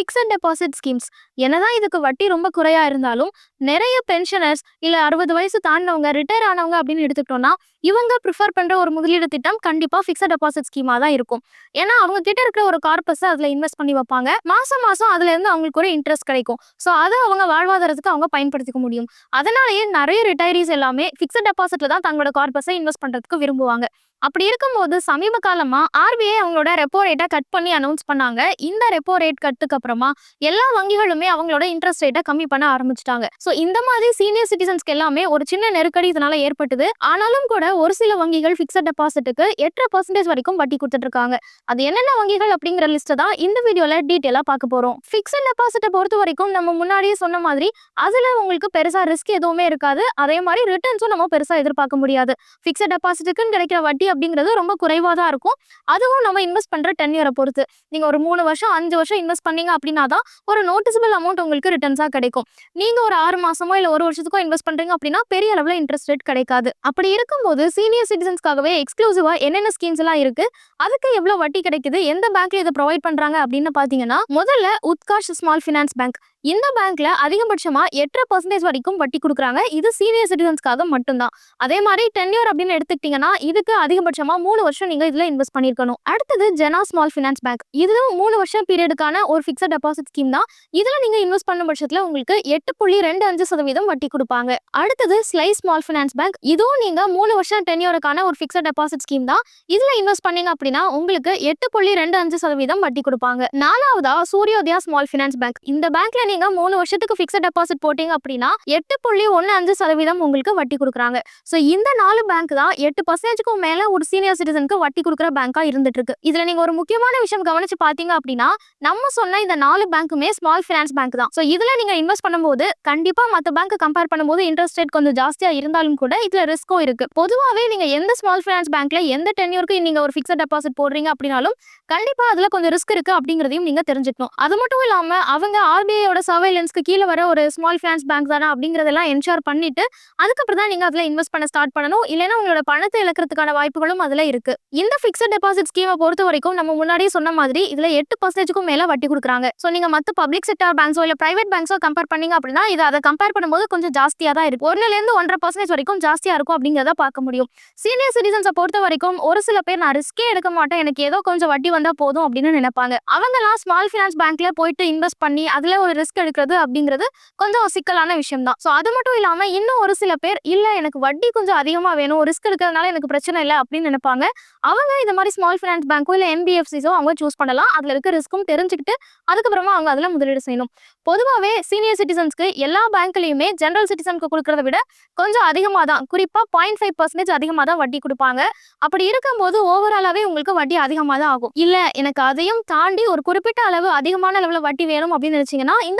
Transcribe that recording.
Fixed deposit schemes என்னதான் இதுக்கு வட்டி ரொம்ப குறையா இருந்தாலும் நிறைய பென்ஷனர்ஸ் இல்லை அறுபது வயசு தாண்டினவங்க ரிட்டையர் ஆனவங்க அப்படின்னு எடுத்துக்கிட்டோம்னா இவங்க ப்ரிஃபர் பண்ணுற ஒரு முதலீடு திட்டம் கண்டிப்பாக ஃபிக்ஸட் டெபாசிட் ஸ்கீமாக தான் இருக்கும். ஏன்னா அவங்க கிட்ட இருக்கிற ஒரு கார்பஸை அதில் இன்வெஸ்ட் பண்ணி வைப்பாங்க. மாதம் மாதம் அதுலேருந்து அவங்களுக்கு ஒரு இன்ட்ரெஸ்ட் கிடைக்கும். ஸோ அதை அவங்க வாழ்வாதாரத்துக்கு அவங்க பயன்படுத்திக்க முடியும். அதனாலேயே நிறைய ரிட்டையரிஸ் எல்லாமே ஃபிக்ஸட் டெபாசிட்டில் தான் தங்களோட கார்பஸை இன்வெஸ்ட் பண்ணுறதுக்கு விரும்புவாங்க. அப்படி இருக்கும்போது சமீப காலமா ஆர்பிஐ அவங்களோட ரெப்போ ரேட்டை கட் பண்ணி அனௌன்ஸ் பண்ணாங்க. இந்த ரெப்போ ரேட் கட்டுக்கு அப்புறமா எல்லா வங்கிகளுமே அவங்களோட இன்ட்ரெஸ்ட் ரேட்டை கம்மி பண்ண ஆரம்பிச்சிட்டாங்க. ஸோ இந்த மாதிரி சீனியர் சிட்டிசன்ஸ்க்கு எல்லாமே ஒரு சின்ன நெருக்கடி இதனால ஏற்பட்டது. ஆனாலும் கூட ஒரு சில வங்கிகள் ஃபிக்ஸட் டெபாசிட்டுக்கு எட்டரை பர்சன்டேஜ் வரைக்கும் வட்டி கொடுத்துட்டு இருக்காங்க அது என்னென்ன வங்கிகள் அப்படிங்கிற லிஸ்ட்டை தான் இந்த வீடியோல டீட்டெயிலாக பார்க்க போறோம். ஃபிக்ஸட் டெபாசிட்டை பொறுத்த வரைக்கும் நம்ம முன்னாடியே சொன்ன மாதிரி அதுல உங்களுக்கு பெருசா ரிஸ்க் எதுவுமே இருக்காது. அதே மாதிரி ரிட்டர்ன்ஸும் நம்ம பெருசா எதிர்பார்க்க முடியாது. ஃபிக்ஸட் டெபாசிட்டுக்குன்னு கிடைக்கிற வட்டி அப்படிங்கிறது ரொம்ப குறைவாக தான் இருக்கும். அதுவும் நம்ம இன்வெஸ்ட் பண்ற டென் இயரை பொறுத்து. நீங்க ஒரு மூணு வருஷம் அஞ்சு வருஷம் இன்வெஸ்ட் பண்ணீங்க அப்படின்னா தான் ஒரு நோட்டிசபிள் அமௌண்ட் உங்களுக்கு ரிட்டர்ன்ஸாக கிடைக்கும். நீங்க ஒரு ஆறு மாசமோ இல்லை ஒரு வருஷத்துக்கோ இன்வெஸ்ட் பண்றீங்க அப்படின்னா பெரிய அளவில் இன்ட்ரெஸ்ட் ரேட் கிடைக்காது. அப்படி இருக்கும்போது சீனியர் சிட்டிசன்ஸ்க்காகவே எக்ஸ்க்ளூசிவாக என்னென்ன ஸ்கீம்ஸ் எல்லாம் இருக்கு? அதுக்கு எவ்வளோ வட்டி கிடைக்குது? எந்த பேங்க்ல இதை ப்ரொவைட் பண்றாங்க அப்படின்னு பார்த்தீங்கன்னா முதல்ல உத்காஷ் ஸ்மால் ஃபினான்ஸ் பேங்க் இந்த பேங்க்ல அதிகபட்சமா எட்டரை பர்சன்டேஜ் வரைக்கும் வட்டி கொடுக்குறாங்க. இது சீனியர் சிட்டிசன்ஸ்க்காக மட்டும்தான். அதே மாதிரி டென்யூர் அப்படின்னு எடுத்துக்கிட்டீங்கன்னா இதுக்கு அதிகபட்சமா மூணு வருஷம் நீங்க இதுல இன்வெஸ்ட் பண்ணிருக்கணும் அடுத்தது ஜெனா ஸ்மால் ஃபினான்ஸ் பேங்க் இதுவும் மூணு வருஷம் பீரியடுக்கான ஒரு ஃபிக்ஸட் டெபாசிட் ஸ்கீம் தான். இதுல நீங்க இன்வெஸ்ட் பண்ண பட்சத்துல உங்களுக்கு எட்டு புள்ளி ரெண்டு அஞ்சு சதவீதம் வட்டி கொடுப்பாங்க. அடுத்தது ஸ்லை ஸ்மால் ஃபினான்ஸ் பேங்க் இதுவும் நீங்க மூணு வருஷம் டென்யூருக்கான ஒரு பிக்சட் டெபாசிட் ஸ்கீம் தான். இதுல இன்வெஸ்ட் பண்ணீங்க அப்படின்னா உங்களுக்கு எட்டு புள்ளி ரெண்டு அஞ்சு சதவீதம் வட்டி கொடுப்பாங்க. நாலாவதா சூரியோதயா ஸ்மால் ஃபினான்ஸ் பேங்க் இந்த பேங்க்ல நீங்க மூணு வருஷத்துக்கு ஃபிக்ஸட் டெபாசிட் போட்டீங்க அப்படின்னா எட்டு புள்ளி ஒன்னு அஞ்சு சதவீதம் உங்களுக்கு வட்டி கொடுக்குறாங்க. ஸோ இந்த நாலு பேங்க் தான் எட்டு பர்சன்டேஜ்க்கும் மேல ஒரு சீனியர் சிட்டிசனுக்கு வட்டி கொடுக்குற பேங்கா இருந்துட்டு இருக்கு இதுல நீங்க ஒரு முக்கியமான விஷயம் கவனிச்சு பாத்தீங்க அப்படின்னா நம்ம சொன்ன இந்த நாலு பேங்க்குமே ஸ்மால் ஃபினான்ஸ் பேங்க் தான். ஸோ இதுல நீங்க இன்வெஸ்ட் பண்ணும்போது கண்டிப்பா மற்ற பேங்க் கம்பேர் பண்ணும்போது இன்ட்ரெஸ்ட் ரேட் கொஞ்சம் ஜாஸ்தியா இருந்தாலும் கூட இதுல ரிஸ்க்கும் இருக்கு. பொதுவாகவே நீங்க எந்த ஸ்மால் ஃபினான்ஸ் பேங்க்ல எந்த டென்யூருக்கு நீங்க ஒரு ஃபிக்ஸட் டெபாசிட் போடுறீங்க அப்படின்னாலும் கண்டிப்பா அதுல கொஞ்சம் ரிஸ்க் இருக்கு அப்படிங்கிறதையும் நீங்க தெரிஞ்சுக்கணும். அது மட்டும் இல்லாம அவங்க ஆர்பிஐயோட சர்வைலன்ஸ்க்கு கீழே வர ஒரு ஸ்மால் ஃபினான்ஸ் பேங்க் தானே அப்படிங்கறதெல்லாம் என்ஷூர் பண்ணிட்டு அதுக்கப்புறம் தான் நீங்க அதுல இன்வெஸ்ட் பண்ண ஸ்டார்ட் பண்ணணும். இல்லைன்னா உங்களோட பணத்தை இழக்கிறதுக்கான வாய்ப்புகளும் அதுல இருக்கு. இந்த ஃபிக்ஸட் டெபாசிட் ஸ்கீமை பொறுத்த வரைக்கும் நம்ம முன்னாடியே சொன்ன மாதிரி இதுல எட்டு பர்சன்டேஜ்க்கும் மேல வட்டி கொடுக்குறாங்க. ஸோ நீங்க மத்த பப்ளிக் செக்டர் பேங்க்ஸோ இல்ல பிரைவேட் பேங்க்ஸோ கம்பேர் பண்ணீங்க அப்படின்னா இது அதை கம்பேர் பண்ணும்போது கொஞ்சம் ஜாஸ்தியா தான் இருக்கும் ஒன்னுல இருந்து ஒன்றரை பர்சன்டேஜ் வரைக்கும் ஜாஸ்தியா இருக்கும் அப்படிங்கிறத பார்க்க முடியும். சீனியர் சிட்டிசன்ஸை பொறுத்த வரைக்கும் ஒரு சில பேர் நான் ரிஸ்கே எடுக்க மாட்டேன். எனக்கு ஏதோ கொஞ்சம் வட்டி வந்தா போதும் அப்படின்னு நினைப்பாங்க. அவங்கலாம் ஸ்மால் ஃபினான்ஸ் பேங்க்ல போயிட்டு இன்வெஸ்ட் பண்ணி அதுல ஒரு ரிஸ்க் ரிஸ்க் எடுக்கிறது அப்படிங்கிறது கொஞ்சம் சிக்கலான விஷயம் தான் ஸோ அது மட்டும் இல்லாமல் இன்னும் ஒரு சில பேர் இல்லை எனக்கு வட்டி கொஞ்சம் அதிகமாக வேணும் ரிஸ்க் எடுக்கிறதுனால எனக்கு பிரச்சனை இல்லை அப்படின்னு நினைப்பாங்க. அவங்க இந்த மாதிரி ஸ்மால் ஃபினான்ஸ் பேங்க்கோ இல்லை என்பிஎஃப்சிஸோ அவங்க சூஸ் பண்ணலாம். அதில் இருக்க ரிஸ்க்கும் தெரிஞ்சுக்கிட்டு அதுக்கப்புறமா அவங்க அதில் முதலீடு செய்யணும். பொதுவாகவே சீனியர் சிட்டிசன்ஸ்க்கு எல்லா பேங்க்லையுமே ஜென்ரல் சிட்டிசனுக்கு கொடுக்கறத விட கொஞ்சம் அதிகமாக தான் குறிப்பாக பாயிண்ட் ஃபைவ் பர்சன்டேஜ் அதிகமாக தான் வட்டி கொடுப்பாங்க. அப்படி இருக்கும்போது ஓவராலாகவே உங்களுக்கு வட்டி அதிகமாக தான் ஆகும். இல்லை எனக்கு அதையும் தாண்டி ஒரு குறிப்பிட்ட அளவு அதிகமான அளவில் வட்டி வேணும் அப்படின்னு நினச்சிங்கன்னா இந்த